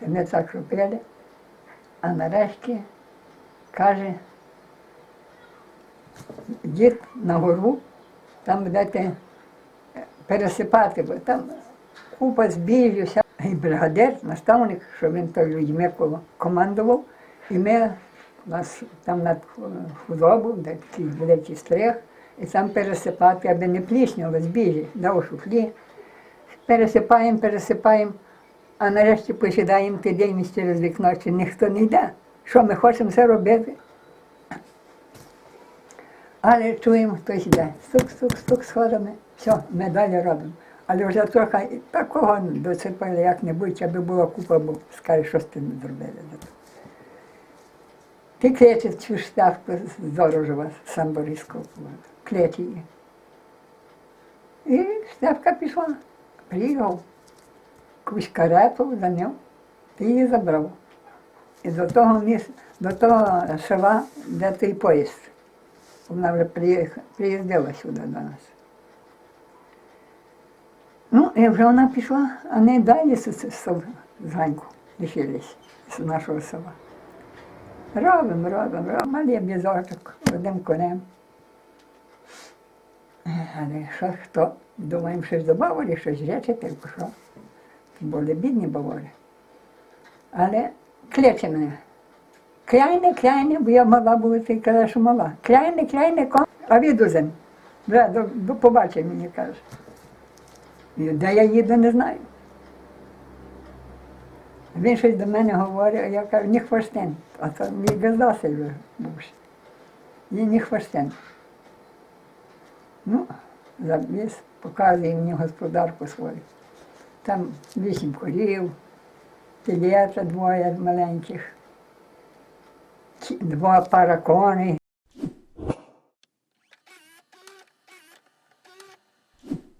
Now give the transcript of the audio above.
Та ми так робили. А нарешті каже, дід на гору, там будете е, пересипати, бо там купа збіжжя, і бригадир, наставник, що він то людьми командував, і ми нас там над худобу, де такий великий стрих, і там пересипати, аби не плісняло збіжжя, дав шуфлі. Пересипаємо, пересипаємо, а нарешті посідаємо ти дивимося через вікно, чи ніхто не йде. Що ми хочемо це робити? Але чуємо, хтось йде. Стук, стук, стук сходами. Все, ми далі робимо. Але вже трохи такого досипали як-небудь, аби була купа, бо скаже, що ти не зробили. Ти кличе цю штавку з Дорожова, з Самборізького. Кличе її. І штавка пішла. Приїхав якусь карету за ним, ти її забрав. І до того міс, до того села, де той поїзд. Вона вже приїздила сюди до нас. Ну, і вже вона пішла, а не далі з, з, з, з Ганьку лишились з нашого села. Робимо, робимо, робимо. Мали бізочок одним конем. Але що хто? Думаємо, щось добавили, щось так що. Були бідні бавори. Але кличе мене. Кляйне, кляйне, бо я мала була, ти казала, що мала. Кляйне, кляйне, кон, а відузем. Вже до, до побачення мені каже. І де я їду, не знаю. Він щось до мене говорить, а я кажу, ні хвостин. А то мій газдасий вже був. І ні хвостин. Ну, завіз, показує мені господарку свою. Там вісім корів, телята двоє маленьких, два пара коней,